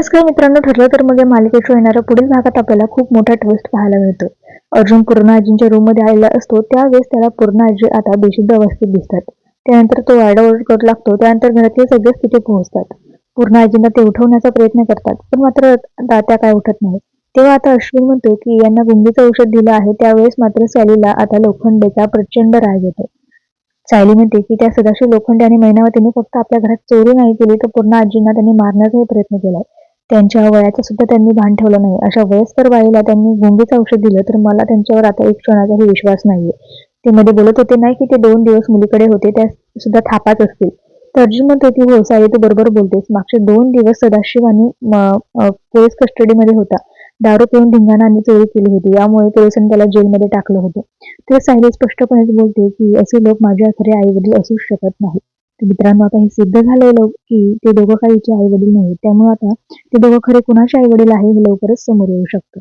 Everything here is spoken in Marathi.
नमस्कार मित्रांनो ठरलं तर मग या मालिकेच्या येणाऱ्या पुढील भागात आपल्याला खूप मोठा ट्विस्ट पाहायला मिळतो अर्जुन पूर्ण आजींच्या रूममध्ये आलेला असतो त्यावेळेस त्याला पूर्ण आजी आता बेशुद्ध अवस्थेत दिसतात. त्यानंतर तो वारडाओरड करू लागतो त्यानंतर घरातले सगळेच तिथे पोहोचतात. पूर्ण आजींना ते उठवण्याचा प्रयत्न करतात पण मात्र दात्या काय उठत नाही. तेव्हा आता अश्विन म्हणतो की यांना गुंगीचं औषध दिलं आहे त्यावेळेस मात्र सॅलीला आता लोखंडेचा प्रचंड राग येतो सायली म्हणते की त्या सदाशिव लोखंडे आणि मैनावतीने फक्त आपल्या घरात चोरी नाही केली तर पूर्ण आजींना त्यांनी मारण्याचाही प्रयत्न केलाय. त्यांच्या वयाचं सुद्धा त्यांनी भान ठेवलं नाही अशा वयस्कर बाईला त्यांनी गुंगीचं औषध दिलं तर मला त्यांच्यावर आता एक क्षणाचाही विश्वास नाहीये. ते मध्ये बोलत होते नाही की ते दोन दिवस मुलीकडे होते त्या सुद्धा थापाच असतील. तर अर्जुन म्हणतो की हो साई तू बरोबर बोलतेस मागचे दोन दिवस सदाशिव आणि पोलीस कस्टडीमध्ये होता. दारू पिऊन धिंगाणा आणि चोरी केली होती. यामुळे पोलिसांनी त्याला जेलमध्ये टाकलं होतं. ते सायली स्पष्टपणे बोलते की असे लोक माझ्या खरे आईवडील असूच असू शकत नाही तर मित्रांनो आता हे सिद्ध झालेलं की ते दोघं काहीचे आई वडील नाही त्यामुळे आता ते दोघं खरे कुणाचे आई वडील आहे हे लवकरच समोर येऊ शकतं.